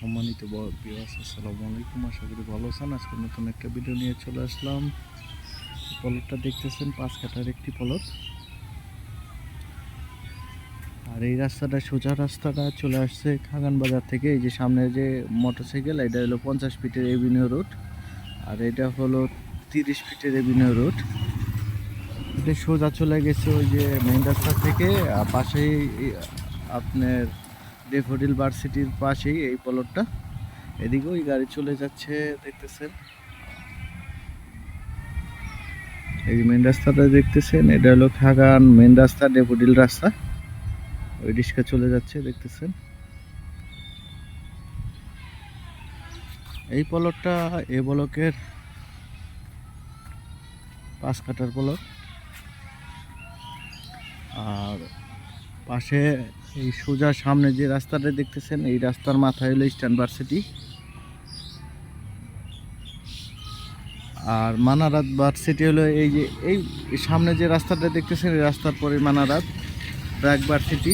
সম্মানিত আসসালামু আলাইকুম। আশা করি ভালো আছেন। আজকে নতুন একটা ভিডিও নিয়ে চলে আসলাম। পলটটা দেখতেছেন, পাঁচ কাটার একটি পলট আর এই রাস্তাটা সোজা রাস্তাটা চলে আসছে খাগান বাজার থেকে। এই যে সামনে যে মোটরসাইকেল এটা হলো পঞ্চাশ ফিটের এভিনিউ রোড আর এটা হলো তিরিশ ফিটের এভিনিউ রোড এটা সোজা চলে গেছে ওই যে মেইন রাস্তা থেকে। আর পাশেই, এই ডেফোডিল ভার্সিটির পাশেই এই পলটটা। এদিকে ওই গাড়ি চলে যাচ্ছে, দেখতেছেন? এই মেন রাস্তাটা দেখতেছেন, এটা হলো খাগান মেন রাস্তা, ডেফোডিল রাস্তা। ওই রিক্সা চলে যাচ্ছে, দেখতেছেন? এই পলটটা এ বলকের পাঁচ কাটার পলট আর পাশে এই সোজা সামনে যে রাস্তাটা দেখতেছেন, এই রাস্তার মাথায় হলো ইস্টার্ন ভার্সিটি আর মানারাত ভার্সিটি হলো এই যে, এই সামনে যে রাস্তাটা দেখতেছেন, এই রাস্তার পরে মানারাত ব্র্যাক ভার্সিটি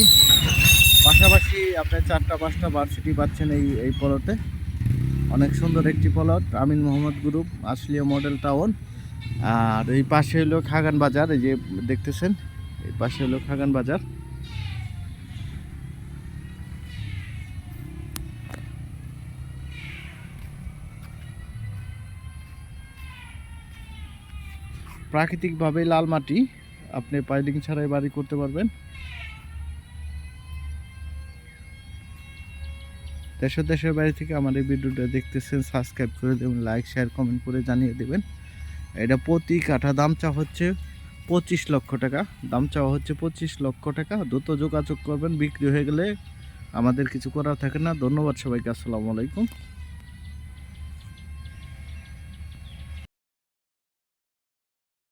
পাশাপাশি আপনার চারটা, পাঁচটা ভার্সিটি পাচ্ছেন এই এই পলটে অনেক সুন্দর একটি plot, Amin Mohammad group, Asliya model town. আর এই পাশে হলো খাগান বাজার, এই যে দেখতেছেন, এই পাশে হলো খাগান বাজার। প্রাকৃতিকভাবে লাল মাটি আপনি পাইলিং ছাড়াই বাড়ি করতে পারবেন। দেশের দেশের বাড়ি থেকে আমার এই ভিডিওটা দেখতেছেন সাবস্ক্রাইব করে দেবেন লাইক শেয়ার কমেন্ট করে জানিয়ে দেবেন। এটা প্রতি কাঠা দাম চা হচ্ছে পঁচিশ লক্ষ টাকা। দাম চাওয়া হচ্ছে পঁচিশ লক্ষ টাকা। দ্রুত যোগাযোগ করবেন, বিক্রি হয়ে গেলে আমাদের কিছু করার থাকে না। ধন্যবাদ সবাইকে, আসসালামু আলাইকুম।